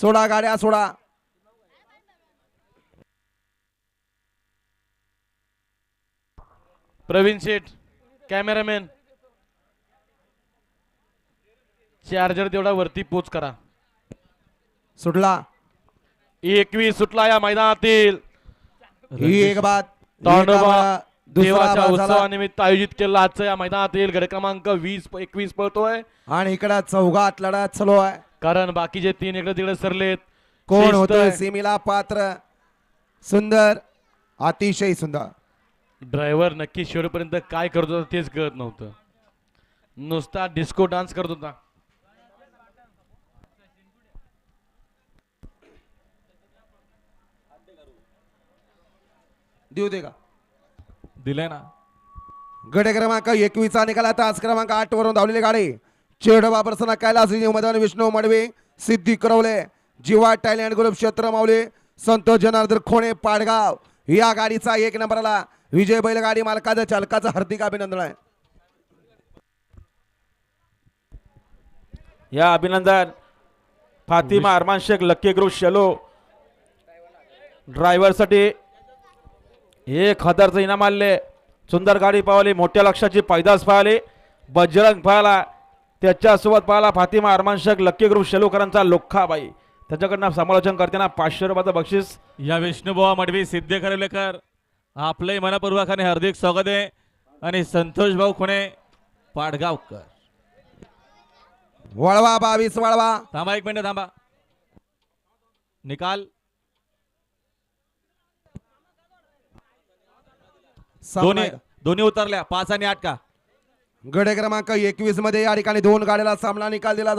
सोडा गाड्या सोडा. Pravin Sheth cameraman. Charger तेवढा वरती पोच करा. सुटला. एकवीस सुटला या मैदानातील. ही एक बात. तांडोबा देवाच्या. उत्सवानिमित्त आयोजित केलेला आजचा या मैदानातील गड क्रमांक वीस एकवीस पळतोय. आणि इकडं चौघात लढा चालू आहे. कारण बाकीचे तीन इकडे तिकडे सरलेत कोण आहे. सीमेला पात्र सुंदर अतिशय सुंदर. ड्रायव्हर नक्की शेवटपर्यंत काय करत होता तेच कळत नव्हतं. नुसता डिस्को डान्स करत होता. देऊ दे का? दिलंय ना. गड क्रमांक एकवीसचा निकाला तास क्रमांक आठ वरून धावलेली गाडी. चेडवा प्रसन्न कैलास मदन विष्णू मडवे सिद्धी करवले जीवा टायलंड ग्रुप क्षेत्र मावले संतोष जनार्दन खोणे पाडगाव. या गाडीचा एक नंबरला विजय बैलगाडी मालकाचा चालकाचं हार्दिक अभिनंदन आहे. या अभिनंदन Fatima Arman Shaikh lucky group shallow. ड्रायव्हरसाठी एक हजारचं इनाम आले सुंदर गाडी पावली मोठ्या लक्षाची पैदास पाहिली बजरंग पाहिला त्याच्यासोबत पाहिला फातिमा अरमान शेख लक्की ग्रुप शेलोकरांचा लोखाबाई. त्याच्याकडनं समालोचन करताना पाचशे रुपयाचं बक्षीस. या विष्णुबुवा मडवी सिद्ध करवलेकर आपलंही मनपूर्वकाने हार्दिक स्वागत आहे. आणि संतोष भाऊ खुणे पाडगावकर. वळवा बावीस वळवा. थांबा एक मिनिट थांबा. निकाल. दोन्ही दोन्ही उतरल्या. पाच आणि आठ का? गड क्रमांक एकवीसमध्ये या ठिकाणी दोन गाड्याला सामना निकाल दिला